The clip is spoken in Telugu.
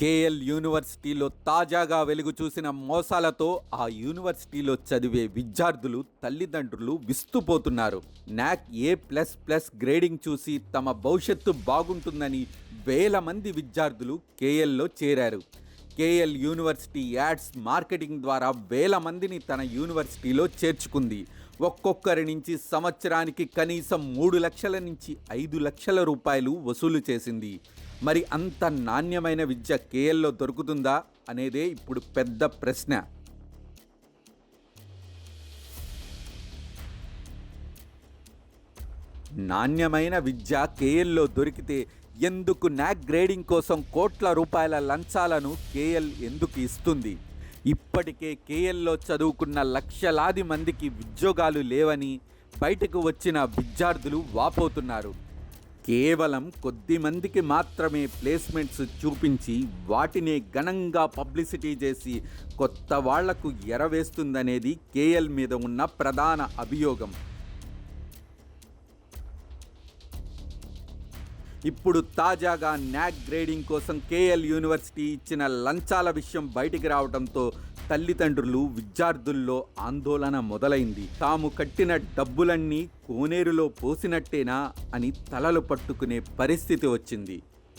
కేఎల్ యూనివర్సిటీలో తాజాగా వెలుగు చూసిన మోసాలతో ఆ యూనివర్సిటీలో చదివే విద్యార్థులు తల్లిదండ్రులు విస్తుపోతున్నారు. నాక్ ఏ ప్లస్ ప్లస్ గ్రేడింగ్ చూసి తమ భవిష్యత్తు బాగుంటుందని వేల మంది విద్యార్థులు కేఎల్లో చేరారు. కేఎల్ యూనివర్సిటీ యాడ్స్ మార్కెటింగ్ ద్వారా వేల మందిని తన యూనివర్సిటీలో చేర్చుకుంది. ఒక్కొక్కరి నుంచి సంవత్సరానికి కనీసం మూడు లక్షల నుంచి ఐదు లక్షల రూపాయలు వసూలు చేసింది. మరి అంత నాణ్యమైన విద్య కేఎల్లో దొరుకుతుందా అనేదే ఇప్పుడు పెద్ద ప్రశ్న. నాణ్యమైన విద్య కేఎల్లో దొరికితే ఎందుకు నాక్ గ్రేడింగ్ కోసం కోట్ల రూపాయల లంచాలను కేఎల్ ఎందుకు ఇస్తుంది? ఇప్పటికే కేఎల్లో చదువుకున్న లక్షలాది మందికి ఉద్యోగాలు లేవని బయటకు వచ్చిన విద్యార్థులు వాపోతున్నారు. కేవలం కొద్ది మందికి మాత్రమే ప్లేస్మెంట్స్ చూపించి వాటిని ఘనంగా పబ్లిసిటీ చేసి కొత్త వాళ్ళకు ఎరవేస్తుందనేది కేఎల్ మీద ఉన్న ప్రధాన అభియోగం. ఇప్పుడు తాజాగా నాక్ గ్రేడింగ్ కోసం కేఎల్ యూనివర్సిటీ ఇచ్చిన లంచాల విషయం బయటికి రావడంతో తల్లిదండ్రులు విద్యార్థుల్లో ఆందోళన మొదలైంది. తాము కట్టిన డబ్బులన్నీ కోనేరులో పోసినట్టేనా అని తలలు పట్టుకునే పరిస్థితి వచ్చింది.